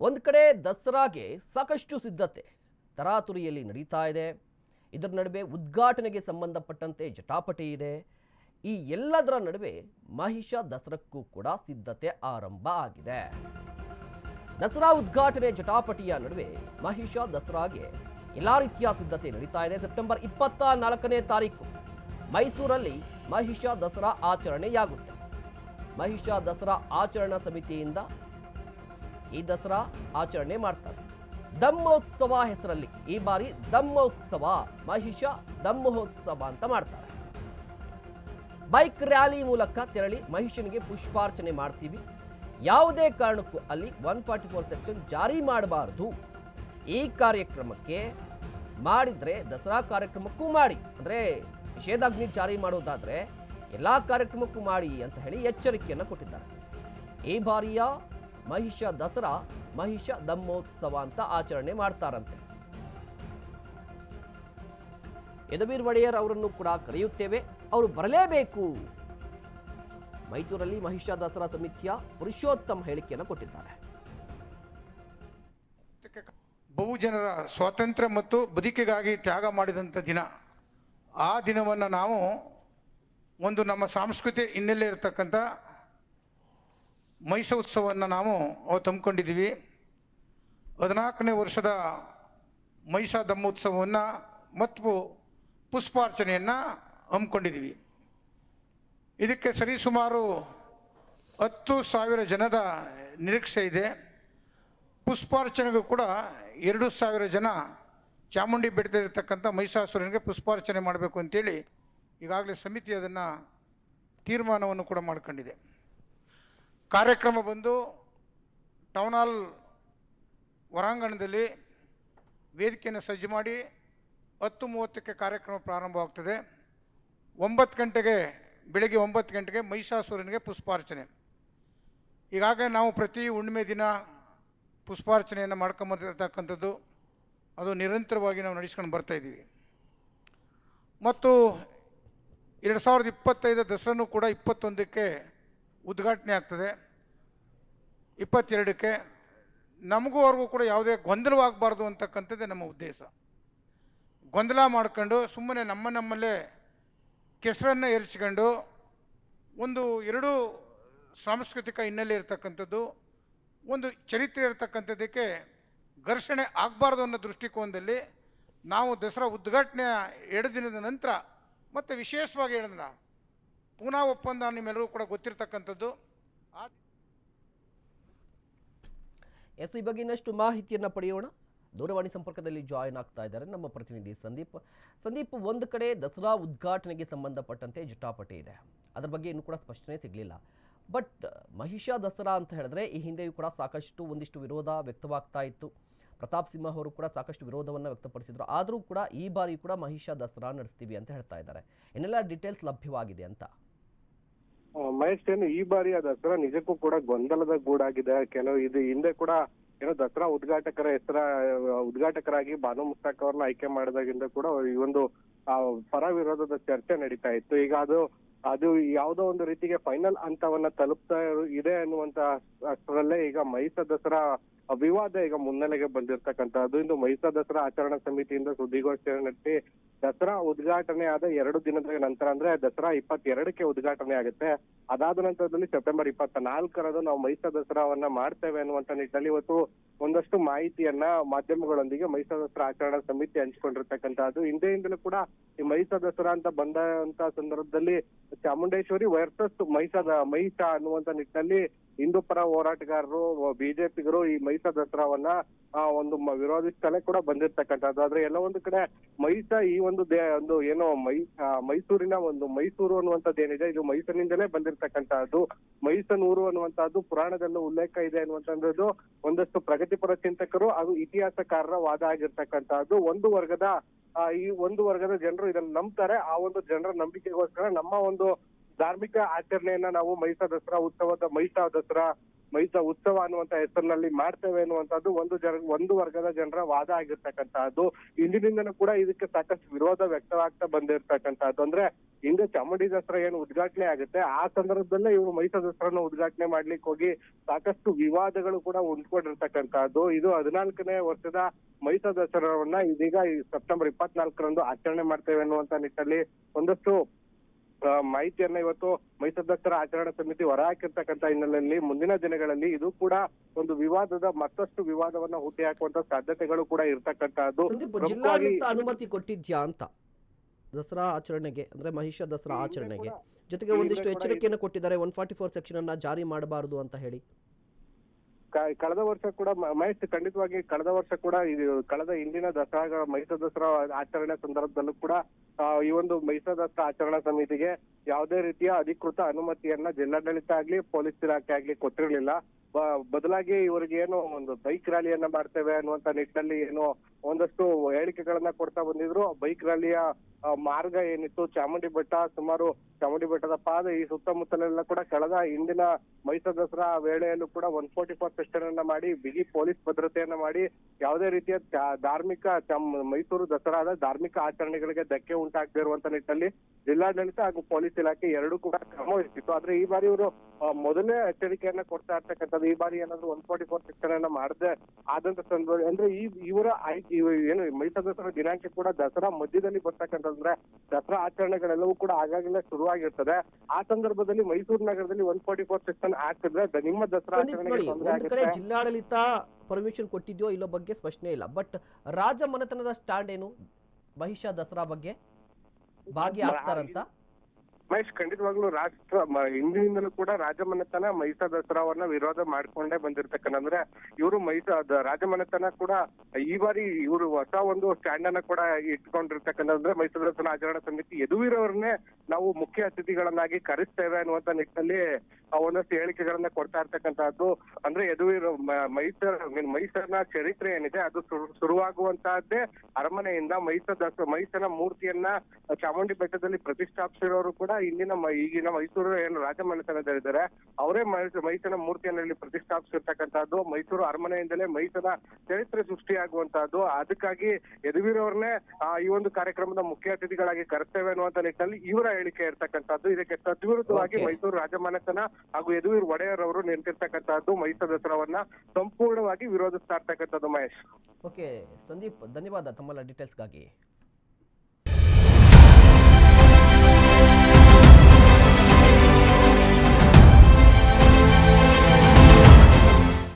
ಒಂದು ಕಡೆ ದಸರಾಗೆ ಸಾಕಷ್ಟು ಸಿದ್ಧತೆ ತರಾತುರಿಯಲ್ಲಿ ನಡೀತಾ ಇದೆ. ಇದರ ನಡುವೆ ಉದ್ಘಾಟನೆಗೆ ಸಂಬಂಧಪಟ್ಟಂತೆ ಜಟಾಪಟಿ ಇದೆ. ಈ ಎಲ್ಲದರ ನಡುವೆ ಮಹಿಷ ದಸರಕ್ಕೂ ಕೂಡ ಸಿದ್ಧತೆ ಆರಂಭ ಆಗಿದೆ. ದಸರಾ ಉದ್ಘಾಟನೆ ಜಟಾಪಟಿಯ ನಡುವೆ ಮಹಿಷ ದಸರಾಗೆ ಎಲ್ಲ ರೀತಿಯ ಸಿದ್ಧತೆ ನಡೀತಾ ಇದೆ. ಸೆಪ್ಟೆಂಬರ್ ಇಪ್ಪತ್ತ ನಾಲ್ಕನೇ ತಾರೀಕು ಮೈಸೂರಲ್ಲಿ ಮಹಿಷ ದಸರಾ ಆಚರಣೆಯಾಗುತ್ತೆ. ಮಹಿಷ ದಸರಾ ಆಚರಣಾ ಸಮಿತಿಯಿಂದ ಈ ದಸರಾ ಆಚರಣೆ ಮಾಡ್ತಾರೆ. ದಮ್ಮೋತ್ಸವ ಹೆಸರಲ್ಲಿ ಈ ಬಾರಿ ದಮ್ಮೋತ್ಸವ ಮಹಿಷ ದಮ್ಮೋತ್ಸವ ಅಂತ ಮಾಡ್ತಾರೆ. ಬೈಕ್ ರ್ಯಾಲಿ ಮೂಲಕ ತೆರಳಿ ಮಹಿಷನಿಗೆ ಪುಷ್ಪಾರ್ಚನೆ ಮಾಡ್ತೀವಿ. ಯಾವುದೇ ಕಾರಣಕ್ಕೂ ಅಲ್ಲಿ ಒನ್ ಫಾರ್ಟಿ ಫೋರ್ ಸೆಕ್ಷನ್ ಜಾರಿ ಮಾಡಬಾರದು. ಈ ಕಾರ್ಯಕ್ರಮಕ್ಕೆ ಮಾಡಿದರೆ, ದಸರಾ ಕಾರ್ಯಕ್ರಮಕ್ಕೂ ಮಾಡಿ, ಅಂದರೆ ನಿಷೇಧಾಜ್ಞೆ ಜಾರಿ ಮಾಡೋದಾದರೆ ಎಲ್ಲ ಕಾರ್ಯಕ್ರಮಕ್ಕೂ ಮಾಡಿ ಅಂತ ಹೇಳಿ ಎಚ್ಚರಿಕೆಯನ್ನು ಕೊಟ್ಟಿದ್ದಾರೆ. ಈ ಬಾರಿಯ ಮಹಿಷ ದಸರಾ, ಮಹಿಷ ದಮ್ಮೋತ್ಸವ ಅಂತ ಆಚರಣೆ ಮಾಡ್ತಾರಂತೆ. ಯದುವೀರ್ ಒಡೆಯರ್ ಅವರನ್ನು ಕೂಡ ಕರೆಯುತ್ತೇವೆ, ಅವರು ಬರಲೇಬೇಕು. ಮೈಸೂರಲ್ಲಿ ಮಹಿಷ ದಸರಾ ಸಮಿತಿಯ ಪುರುಷೋತ್ತಮ ಹೇಳಿಕೆಯನ್ನು ಕೊಟ್ಟಿದ್ದಾರೆ. ಬಹುಜನರ ಸ್ವಾತಂತ್ರ್ಯ ಮತ್ತು ಬದುಕಿಗಾಗಿ ತ್ಯಾಗ ಮಾಡಿದಂಥ ದಿನ. ಆ ದಿನವನ್ನು ನಾವು ಒಂದು ನಮ್ಮ ಸಾಂಸ್ಕೃತಿಕ ಹಿನ್ನೆಲೆ ಇರತಕ್ಕಂಥ ಮಹಿಷೋತ್ಸವವನ್ನು ನಾವು ಅವತ್ತು ಹಮ್ಮಿಕೊಂಡಿದ್ದೀವಿ ಹದಿನಾಲ್ಕನೇ ವರ್ಷದ ಮಹಿಷಾ ದಮ್ಮೋತ್ಸವವನ್ನು ಮತ್ತು ಪುಷ್ಪಾರ್ಚನೆಯನ್ನು ಹಮ್ಮಿಕೊಂಡಿದ್ದೀವಿ. ಇದಕ್ಕೆ ಸರಿಸುಮಾರು ಹತ್ತು ಸಾವಿರ ಜನದ ನಿರೀಕ್ಷೆ ಇದೆ. ಪುಷ್ಪಾರ್ಚನೆಗೂ ಕೂಡ ಎರಡು ಸಾವಿರ ಜನ ಚಾಮುಂಡಿ ಬೆಟ್ಟದಲ್ಲಿರ್ತಕ್ಕಂಥ ಮಹಿಷಾಸುರನಿಗೆ ಪುಷ್ಪಾರ್ಚನೆ ಮಾಡಬೇಕು ಅಂತೇಳಿ ಈಗಾಗಲೇ ಸಮಿತಿ ಅದನ್ನು ತೀರ್ಮಾನವನ್ನು ಕೂಡ ಮಾಡ್ಕೊಂಡಿದೆ. ಕಾರ್ಯಕ್ರಮ ಬಂದು ಟೌನ್ ಹಾಲ್ ಹೊರಾಂಗಣದಲ್ಲಿ ವೇದಿಕೆಯನ್ನು ಸಜ್ಜು ಮಾಡಿ ಹತ್ತು ಮೂವತ್ತಕ್ಕೆ ಕಾರ್ಯಕ್ರಮ ಪ್ರಾರಂಭವಾಗ್ತದೆ. ಒಂಬತ್ತು ಗಂಟೆಗೆ, ಬೆಳಗ್ಗೆ ಒಂಬತ್ತು ಗಂಟೆಗೆ ಮಹಿಷಾಸುರನಿಗೆ ಪುಷ್ಪಾರ್ಚನೆ. ಈಗಾಗಲೇ ನಾವು ಪ್ರತಿ ಹುಣ್ಣಿಮೆ ದಿನ ಪುಷ್ಪಾರ್ಚನೆಯನ್ನು ಮಾಡ್ಕೊಂಬರ್ತಕ್ಕಂಥದ್ದು ಅದು ನಿರಂತರವಾಗಿ ನಾವು ನಡೆಸ್ಕೊಂಡು ಬರ್ತಾ ಇದ್ದೀವಿ. ಮತ್ತು ಎರಡು ಸಾವಿರದ ಇಪ್ಪತ್ತೈದು ದಸರಾನು ಕೂಡ ಇಪ್ಪತ್ತೊಂದಕ್ಕೆ ಉದ್ಘಾಟನೆ ಆಗ್ತದೆ. ಇಪ್ಪತ್ತೆರಡಕ್ಕೆ ನಮಗೂ ಅವ್ರಿಗೂ ಕೂಡ ಯಾವುದೇ ಗೊಂದಲವಾಗಬಾರ್ದು ಅಂತಕ್ಕಂಥದ್ದೇ ನಮ್ಮ ಉದ್ದೇಶ. ಗೊಂದಲ ಮಾಡ್ಕೊಂಡು ಸುಮ್ಮನೆ ನಮ್ಮ ನಮ್ಮಲ್ಲೇ ಕೆಸರನ್ನು ಎರಚ್ಕೊಂಡು ಒಂದು ಎರಡು ಸಾಂಸ್ಕೃತಿಕ ಹಿನ್ನೆಲೆ ಇರತಕ್ಕಂಥದ್ದು, ಒಂದು ಚರಿತ್ರೆ ಇರತಕ್ಕಂಥದ್ದಕ್ಕೆ ಘರ್ಷಣೆ ಆಗಬಾರ್ದು ಅನ್ನೋ ದೃಷ್ಟಿಕೋನದಲ್ಲಿ ನಾವು ದಸರಾ ಉದ್ಘಾಟನೆಯ ಎರಡು ದಿನದ ನಂತರ ಮತ್ತು ವಿಶೇಷವಾಗಿ ಹೇಳಿದ್ರೆ ಪೂನಾ ಒಪ್ಪಂದ ನಿಮ್ಮೆಲ್ಲರೂ ಕೂಡ ಗೊತ್ತಿರತಕ್ಕಂಥದ್ದು. ಎಸ್ ಈ ಬಗ್ಗೆ ಇನ್ನಷ್ಟು ಮಾಹಿತಿಯನ್ನು ಪಡೆಯೋಣ. ದೂರವಾಣಿ ಸಂಪರ್ಕದಲ್ಲಿ ಜಾಯಿನ್ ಆಗ್ತಾ ಇದ್ದಾರೆ ನಮ್ಮ ಪ್ರತಿನಿಧಿ ಸಂದೀಪ್. ಸಂದೀಪ್, ಒಂದು ಕಡೆ ದಸರಾ ಉದ್ಘಾಟನೆಗೆ ಸಂಬಂಧಪಟ್ಟಂತೆ ಜಟಾಪಟಿ ಇದೆ. ಅದರ ಬಗ್ಗೆ ಇನ್ನೂ ಕೂಡ ಸ್ಪಷ್ಟನೆ ಸಿಗಲಿಲ್ಲ. ಬಟ್ ಮಹಿಷ ದಸರಾ ಅಂತ ಹೇಳಿದ್ರೆ ಈ ಹಿಂದೆಯೂ ಕೂಡ ಸಾಕಷ್ಟು ಒಂದಿಷ್ಟು ವಿರೋಧ ವ್ಯಕ್ತವಾಗ್ತಾ ಇತ್ತು. ಪ್ರತಾಪ್ ಸಿಂಹ ಅವರು ಕೂಡ ಸಾಕಷ್ಟು ವಿರೋಧವನ್ನು ವ್ಯಕ್ತಪಡಿಸಿದ್ರು. ಆದರೂ ಕೂಡ ಈ ಬಾರಿ ಕೂಡ ಮಹಿಷ ದಸರಾ ನಡೆಸ್ತೀವಿ ಅಂತ ಹೇಳ್ತಾ ಇದ್ದಾರೆ. ಇನ್ನೆಲ್ಲ ಡೀಟೇಲ್ಸ್ ಲಭ್ಯವಾಗಿದೆ ಅಂತ. ಮಹೇಶ್ ಏನು ಈ ಆ ದಸರಾ ನಿಜಕ್ಕೂ ಕೂಡ ಗೊಂದಲದ ಗೂಡಾಗಿದೆ. ಕೆಲವು ಇದು ಹಿಂದೆ ಕೂಡ ಏನೋ ದಸರಾ ಉದ್ಘಾಟಕರ ಹೆಸರ ಉದ್ಘಾಟಕರಾಗಿ ಬಾನು ಮುಸ್ತಾಕ್ ಅವ್ರನ್ನ ಆಯ್ಕೆ ಮಾಡಿದಾಗಿಂದ ಕೂಡ ಈ ಒಂದು ಪರ ವಿರೋಧದ ಚರ್ಚೆ ನಡೀತಾ ಇತ್ತು. ಈಗ ಅದು ಅದು ಯಾವುದೋ ಒಂದು ರೀತಿಗೆ ಫೈನಲ್ ಹಂತವನ್ನ ತಲುಪ್ತಾ ಇದೆ ಅನ್ನುವಂತ ಅಷ್ಟರಲ್ಲೇ ಈಗ ಮೈಸ ದಸರಾ ವಿವಾದ ಈಗ ಮುನ್ನೆಲೆಗೆ ಬಂದಿರ್ತಕ್ಕಂಥದ್ದು. ಇಂದು ಮೈಸೂರು ದಸರಾ ಆಚರಣಾ ಸಮಿತಿಯಿಂದ ಸುದ್ದಿಗೋಷ್ಠಿ ನಡೆಸಿ ದಸರಾ ಉದ್ಘಾಟನೆ ಆದ ಎರಡು ದಿನದ ನಂತರ ಅಂದ್ರೆ ದಸರಾ ಇಪ್ಪತ್ತೆರಡಕ್ಕೆ ಉದ್ಘಾಟನೆ ಆಗುತ್ತೆ. ಅದಾದ ನಂತರದಲ್ಲಿ ಸೆಪ್ಟೆಂಬರ್ ಇಪ್ಪತ್ತ ನಾಲ್ಕರಂದು ನಾವು ಮೈಸೂರು ದಸರಾವನ್ನ ಮಾಡ್ತೇವೆ ಅನ್ನುವಂತ ನಿಟ್ಟಿನಲ್ಲಿ ಇವತ್ತು ಒಂದಷ್ಟು ಮಾಹಿತಿಯನ್ನ ಮಾಧ್ಯಮಗಳೊಂದಿಗೆ ಮೈಸೂರು ದಸರಾ ಆಚರಣಾ ಸಮಿತಿ ಹಂಚಿಕೊಂಡಿರ್ತಕ್ಕಂಥದ್ದು. ಹಿಂದೆಯಿಂದಲೂ ಕೂಡ ಈ ಮೈಸ ದಸರಾ ಅಂತ ಬಂದಂತ ಸಂದರ್ಭದಲ್ಲಿ ಚಾಮುಂಡೇಶ್ವರಿ ವರ್ಸಸ್ ಮೈಸದ ಮೈಸ ಅನ್ನುವಂತ ನಿಟ್ಟಿನಲ್ಲಿ ಹಿಂದೂ ಪರ ಹೋರಾಟಗಾರರು ಬಿಜೆಪಿಗರು ಈ ಮೈಸ ದಸರಾವನ್ನ ಆ, ಒಂದು ವಿರೋಧಿಸ್ತಲೇ ಕೂಡ ಬಂದಿರ್ತಕ್ಕಂಥದ್ದು. ಆದ್ರೆ ಎಲ್ಲ ಒಂದು ಕಡೆ ಮೈಸ ಈ ಒಂದು ದೇ ಒಂದು ಏನೋ ಮೈ ಮೈಸೂರಿನ ಒಂದು ಮೈಸೂರು ಅನ್ನುವಂಥದ್ದು ಏನಿದೆ ಇದು ಮೈಸೂರಿನಿಂದಲೇ ಬಂದಿರತಕ್ಕಂತಹದ್ದು ಮೈಸನೂರು ಅನ್ನುವಂತಹದ್ದು ಪುರಾಣದಲ್ಲೂ ಉಲ್ಲೇಖ ಇದೆ ಅನ್ನುವಂಥದ್ದು. ಒಂದಷ್ಟು ಪ್ರಗತಿಪರ ಚಿಂತಕರು ಹಾಗೂ ಇತಿಹಾಸಕಾರರ ವಾದ ಆಗಿರ್ತಕ್ಕಂತಹದ್ದು ಒಂದು ವರ್ಗದ ಈ ಒಂದು ವರ್ಗದ ಜನರು ಇದನ್ನ ನಂಬ್ತಾರೆ. ಆ ಒಂದು ಜನರ ನಂಬಿಕೆಗೋಸ್ಕರ ನಮ್ಮ ಒಂದು ಧಾರ್ಮಿಕ ಆಚರಣೆಯನ್ನ ನಾವು ಮೈಸಾ ದಸರಾ ಉತ್ಸವದ ಮೈಸಾ ದಸರಾ ಮೈಸ ಉತ್ಸವ ಅನ್ನುವಂತ ಹೆಸರಿನಲ್ಲಿ ಮಾಡ್ತೇವೆ ಅನ್ನುವಂಥದ್ದು ಒಂದು ಜನ, ಒಂದು ವರ್ಗದ ಜನರ ವಾದ ಆಗಿರ್ತಕ್ಕಂತಹದ್ದು ಇಂದಿನಿಂದನೂ ಕೂಡ ಇದಕ್ಕೆ ಸಾಕಷ್ಟು ವಿರೋಧ ವ್ಯಕ್ತವಾಗ್ತಾ ಬಂದಿರ್ತಕ್ಕಂತಹದ್ದು ಅಂದ್ರೆ ಹಿಂದೆ ಚಾಮುಂಡಿ ದಸರಾ ಏನು ಉದ್ಘಾಟನೆ ಆಗುತ್ತೆ, ಆ ಸಂದರ್ಭದಲ್ಲೇ ಇವರು ಮೈಸೂರು ದಸರಾನ ಉದ್ಘಾಟನೆ ಮಾಡ್ಲಿಕ್ಕೆ ಹೋಗಿ ಸಾಕಷ್ಟು ವಿವಾದಗಳು ಕೂಡ ಉಂಟ್ಕೊಂಡಿರ್ತಕ್ಕಂತಹದ್ದು ಇದು ಹದಿನಾಲ್ಕನೇ ವರ್ಷದ ಮೈಸೂರು ದಸರಾವನ್ನ ಇದೀಗ ಈ ಸೆಪ್ಟೆಂಬರ್ ಇಪ್ಪತ್ನಾಲ್ಕರಂದು ಆಚರಣೆ ಮಾಡ್ತೇವೆ ಅನ್ನುವಂತ ನಿಟ್ಟಿನಲ್ಲಿ ಒಂದಷ್ಟು ಮಾಹಿತಿಯನ್ನ ಇವತ್ತು ಮೈಸೂರು ದಸರಾ ಆಚರಣಾ ಸಮಿತಿ ಹೊರಹಾಕಿರ್ತಕ್ಕಂಥ ಹಿನ್ನೆಲೆಯಲ್ಲಿ ಮುಂದಿನ ದಿನಗಳಲ್ಲಿ ಇದು ಕೂಡ ಒಂದು ವಿವಾದದ ಮತ್ತಷ್ಟು ವಿವಾದವನ್ನ ಹುಟ್ಟಿ ಹಾಕುವಂತ ಸಾಧ್ಯತೆಗಳು ಕೂಡ ಇರ್ತಕ್ಕಂತಹದ್ದು ಅನುಮತಿ ಕೊಟ್ಟಿದ್ಯಾ ಅಂತ? ದಸರಾ ಆಚರಣೆಗೆ ಅಂದ್ರೆ ಮಹಿಷ ದಸರಾ ಆಚರಣೆಗೆ. ಜೊತೆಗೆ ಒಂದಿಷ್ಟು ಎಚ್ಚರಿಕೆಯನ್ನು ಕೊಟ್ಟಿದ್ದಾರೆ ಒನ್ ಫಾರ್ಟಿ ಫೋರ್ ಸೆಕ್ಷನ್ ಅನ್ನ ಜಾರಿ ಮಾಡಬಾರದು ಅಂತ ಹೇಳಿ. ಕಳೆದ ವರ್ಷ ಕೂಡ ಮಹೇಶ್ ಖಂಡಿತವಾಗಿ ಕಳೆದ ವರ್ಷ ಕೂಡ ಇದು ಕಳೆದ ಹಿಂದಿನ ದಸರಾ ಮೈಸೂರು ದಸರಾ ಆಚರಣೆ ಸಂದರ್ಭದಲ್ಲೂ ಕೂಡ ಈ ಒಂದು ಮೈಸೂರು ದಸರಾ ಆಚರಣಾ ಸಮಿತಿಗೆ ಯಾವುದೇ ರೀತಿಯ ಅಧಿಕೃತ ಅನುಮತಿಯನ್ನ ಜಿಲ್ಲಾಡಳಿತ ಆಗ್ಲಿ, ಪೊಲೀಸ್ ಇಲಾಖೆ ಆಗ್ಲಿ ಕೊಟ್ಟಿರ್ಲಿಲ್ಲ. ಬದಲಾಗಿ ಇವರಿಗೆ ಏನು ಒಂದು ಬೈಕ್ ರ್ಯಾಲಿಯನ್ನ ಮಾಡ್ತೇವೆ ಅನ್ನುವಂತ ನಿಟ್ಟಿನಲ್ಲಿ ಏನು ಒಂದಷ್ಟು ಹೇಳಿಕೆಗಳನ್ನ ಕೊಡ್ತಾ ಬಂದಿದ್ರು. ಬೈಕ್ ರ್ಯಾಲಿಯ ಮಾರ್ಗ ಏನಿತ್ತು? ಚಾಮುಂಡಿ ಬೆಟ್ಟ, ಸುಮಾರು ಚಾಮುಂಡಿ ಬೆಟ್ಟದ ಪಾದ ಈ ಸುತ್ತಮುತ್ತಲೆಲ್ಲ ಕೂಡ ಕಳೆದ ಹಿಂದಿನ ಮೈಸೂರು ದಸರಾ ವೇಳೆಯಲ್ಲೂ ಕೂಡ ಒನ್ ಫೋರ್ಟಿ ಫೋರ್ ಸೆಕ್ಷನ್ ಅನ್ನ ಮಾಡಿ, ಬಿಗಿ ಪೊಲೀಸ್ ಭದ್ರತೆಯನ್ನ ಮಾಡಿ, ಯಾವುದೇ ರೀತಿಯ ಧಾರ್ಮಿಕ ಮೈಸೂರು ದಸರಾದ ಧಾರ್ಮಿಕ ಆಚರಣೆಗಳಿಗೆ ಧಕ್ಕೆ ಉಂಟಾಗದೇ ಇರುವಂತ ನಿಟ್ಟಿನಲ್ಲಿ ಜಿಲ್ಲಾಡಳಿತ ಹಾಗೂ ಪೊಲೀಸ್ ಇಲಾಖೆ ಎರಡೂ ಕೂಡ ಕ್ರಮ ವಹಿಸಿತ್ತು. ಆದ್ರೆ ಈ ಬಾರಿ ಇವರು ಮೊದಲೇ ಎಚ್ಚರಿಕೆಯನ್ನ ಕೊಡ್ತಾ ಇರ್ತಕ್ಕಂಥದ್ದು ಈ ಬಾರಿ ಏನಾದ್ರು ಒನ್ ಫೋರ್ಟಿ ಫೋರ್ ಸೆಕ್ಷನ್ ಅನ್ನ ಮಾಡದೆ ಆದಂತ ಸಂದರ್ಭ ಅಂದ್ರೆ ಈ ಇವರ ಆಯ್ಕೆ ಏನು ಮೈಸೂರು ದಸರಾ ದಿನಾಂಕ ಕೂಡ ದಸರಾ ಮಧ್ಯದಲ್ಲಿ ಬರ್ತಕ್ಕಂಥದ್ರೆ ದಸರಾ ಆಚರಣೆಗಳೆಲ್ಲವೂ ಕೂಡ ಆಗಾಗಲೇ ಶುರುವಾಗಿರ್ತದೆ. ಆ ಸಂದರ್ಭದಲ್ಲಿ ಮೈಸೂರು ನಗರದಲ್ಲಿ ಒನ್ ಫೋರ್ಟಿ ಫೋರ್ ಸೆಕ್ಷನ್ ಹಾಕಿದ್ರೆ ನಿಮ್ಮ ದಸರಾ ಆಚರಣೆಗೆ ತೊಂದರೆ ಆಗುತ್ತೆ. ಜಿಲ್ಲಾಡಳಿತ ಪರ್ಮಿಷನ್ ಕೊಟ್ಟಿದ್ಯೋ ಇಲ್ಲೋ ಬಗ್ಗೆ ಸ್ಪಷ್ಟನೆ ಇಲ್ಲ. ಬಟ್ ರಾಜ ಮನೆತನದ ಸ್ಟ್ಯಾಂಡ್ ಏನು? ಮಹಿಷಾ ದಸರಾ ಬಗ್ಗೆ ಭಾಗಿ ಆಗ್ತಾರಂತ? ಮಹೇಶ್, ಖಂಡಿತವಾಗ್ಲೂ ರಾಷ್ಟ್ರ ಹಿಂದಿನಿಂದಲೂ ಕೂಡ ರಾಜಮನೆತನ ಮೈಸೂರು ದಸರಾವನ್ನ ವಿರೋಧ ಮಾಡ್ಕೊಂಡೇ ಬಂದಿರ್ತಕ್ಕಂಥ ಅಂದ್ರೆ ಇವರು ಅದ ರಾಜಮನೆತನ ಕೂಡ ಈ ಬಾರಿ ಇವರು ಹೊಸ ಒಂದು ಸ್ಟ್ಯಾಂಡ್ ಅನ್ನ ಕೂಡ ಇಟ್ಕೊಂಡಿರ್ತಕ್ಕಂಥ ಅಂದ್ರೆ ಮೈಸೂರು ದಸರಾ ಆಚರಣಾ ಸಮಿತಿ ಯದುವೀರವ್ರನ್ನೇ ನಾವು ಮುಖ್ಯ ಅತಿಥಿಗಳನ್ನಾಗಿ ಕರೆಸ್ತೇವೆ ಅನ್ನುವಂತ ನಿಟ್ಟಿನಲ್ಲಿ ಒಂದಷ್ಟು ಹೇಳಿಕೆಗಳನ್ನ ಕೊಡ್ತಾ ಇರ್ತಕ್ಕಂತಹದ್ದು ಅಂದ್ರೆ ಯದುವೀರ ಮೈಸೂರು ಮೈಸೂರಿನ ಚರಿತ್ರೆ ಏನಿದೆ, ಅದು ಶುರು- ಶುರುವಾಗುವಂತಹದ್ದೇ ಅರಮನೆಯಿಂದ ಮೈಸೂರು ದಸರಾ ಮೈಸೂರಿನ ಮೂರ್ತಿಯನ್ನ ಚಾಮುಂಡಿ ಬೆಟ್ಟದಲ್ಲಿ ಪ್ರತಿಷ್ಠಾಪಿಸಿರೋರು ಕೂಡ ಇಂದಿನ ಮ- ಈಗಿನ ಮೈಸೂರು ಏನು ರಾಜಮನೆತನದಲ್ಲಿದ್ದಾರೆ ಅವರೇ ಮೈಸೂರು ಮೈಸೂರಿನ ಮೂರ್ತಿಯನ್ನು ಇಲ್ಲಿ ಪ್ರತಿಷ್ಠಾಪಿಸಿರ್ತಕ್ಕಂಥದ್ದು ಮೈಸೂರು ಅರಮನೆಯಿಂದಲೇ ಮೈಸೂರಿನ ಚರಿತ್ರೆ ಸೃಷ್ಟಿಯಾಗುವಂತಹದ್ದು ಅದಕ್ಕಾಗಿ ಯದುವೀರವ್ರನ್ನೇ ಆ, ಈ ಒಂದು ಕಾರ್ಯಕ್ರಮದ ಮುಖ್ಯ ಅತಿಥಿಗಳಾಗಿ ಕರೆಸ್ತೇವೆ ಅನ್ನುವಂತ ನಿಟ್ಟಿನಲ್ಲಿ ಇವರ ಹೇಳಿಕೆ ಇರ್ತಕ್ಕಂಥದ್ದು. ಇದಕ್ಕೆ ತದ್ವಿರುದ್ಧವಾಗಿ ಮೈಸೂರು ರಾಜಮನೆತನ ಹಾಗೂ ಯದುವೀರ್ ಒಡೆಯರ್ ಅವರು ನಿಂತಿರ್ತಕ್ಕಂಥದ್ದು ಮೈಸೂರು ದಸರಾವನ್ನ ಸಂಪೂರ್ಣವಾಗಿ ವಿರೋಧಿಸ್ತಾ ಇರ್ತಕ್ಕಂಥದ್ದು ಮಹೇಶ್. ಓಕೆ ಸಂದೀಪ್ ಧನ್ಯವಾದ ತಮ್ಮೆಲ್ಲ ಡೀಟೇಲ್ಸ್ಗಾಗಿ